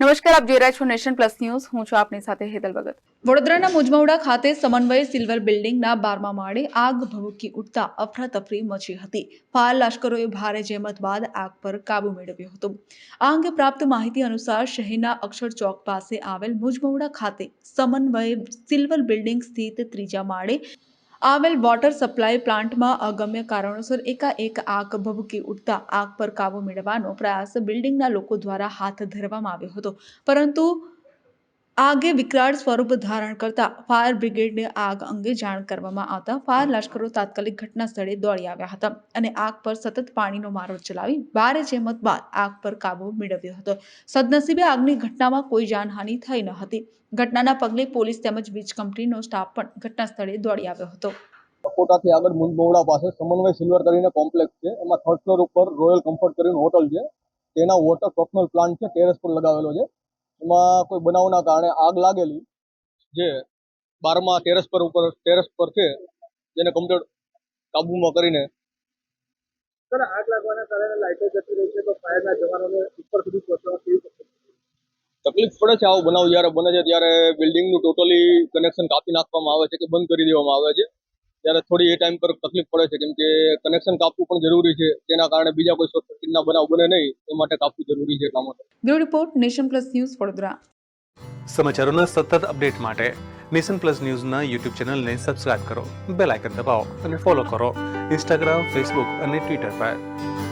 નમસ્કાર, આપ જોઈ રહ્યા છો નેશન પ્લસ ન્યૂઝ. હું છું આપની સાથે હેતલ ભગત. વડોદરાના મુજમવડા ખાતે સમન્વય સિલ્વર બિલ્ડિંગના બારમા માળે આગ ભભૂકી ઉઠતા અફરાતફરી મચી હતી. ફાયર લશ્કરોએ ભારે જહેમત બાદ આગ પર કાબુ મેળવ્યો હતો. આ અંગે પ્રાપ્ત માહિતી અનુસાર શહેરના અક્ષર ચોક પાસે આવેલ મુજમવડા ખાતે સમન્વય સિલ્વર બિલ્ડિંગ સ્થિત ત્રીજા માળે આવેલ વોટર સપ્લાય પ્લાન્ટમાં અગમ્ય કારણોસર એકાએક આગ ભભૂકી ઉઠતા આગ પર કાબુ મેળવવાનો પ્રયાસ બિલ્ડિંગના લોકો દ્વારા હાથ ધરવામાં આવ્યો હતો. પરંતુ આગે વિકરાળ સ્વરૂપ ધારણ કરતા ફાયર બ્રિગેડને આગ અંગે જાણ કરવામાં આવતા ફાયર લશ્કરો તાત્કાલિક ઘટના સ્થળે દોડી આવ્યા હતા અને આગ પર સતત પાણીનો મારો ચલાવી ભારે જહેમત બાદ આગ પર કાબુ મેળવ્યો હતો. સદનસીબે આગની ઘટનામાં કોઈ જાનહાનિ થઈ ન હતી. ઘટનાના પગલે પોલીસ તેમજ વીજ કંપનીનો સ્ટાફ પણ ઘટના સ્થળે દોડી આવ્યો હતો. કોટાથી આગળ મુંદમોવડા પાસે સમન્વય સિલ્વર કરીને કોમ્પ્લેક્સ છે. એમાં થર્ડ ફ્લોર ઉપર રોયલ કમ્ફર્ટ કરીને હોટલ છે. તેના વોટર પ્રોફેશનલ પ્લાન્ટ છે. ટેરેસ પર લગાવેલો છે. એમાં કોઈ બનાવના કારણે આગ લાગેલી જે બારમા ટેરેસ પર ઉપર ટેરેસ પર છે જેને કમ્પ્લીટ કાબુમાં કરીને સર આગ લાગવાના કારણે લાઇટો જતી રહી છે તો ફાયરના જવાનોને ઉપર સુધી પહોંચવા કેવી તકલીફ? તકલીફ પડે છે આવો બનાવ જ્યારે બને છે ત્યારે બિલ્ડિંગનું ટોટલી કનેક્શન કાપી નાખવામાં આવે છે કે બંધ કરી દેવામાં આવે છે ત્યારે થોડી એ ટાઈમ પર તકલીફ પડે છે. કેમ કે કનેક્શન કાપવું પણ જરૂરી છે. તેના કારણે બીજા કોઈ શોર્ટ સર્કિટના બનાવ બને નહીં એ માટે કાપવું જરૂરી છે એટલા માટે. Bureau report nation plus news Vadodara. સમાચારોના સતત અપડેટ માટે નેશન પ્લસ ન્યૂઝના યુટ્યુબ ચેનલને સબસ્ક્રાઇબ કરો બેલ આઇકન દબાવો અને ફોલો કરો ઇન્સ્ટાગ્રામ ફેસબુક અને ટ્વિટર પર.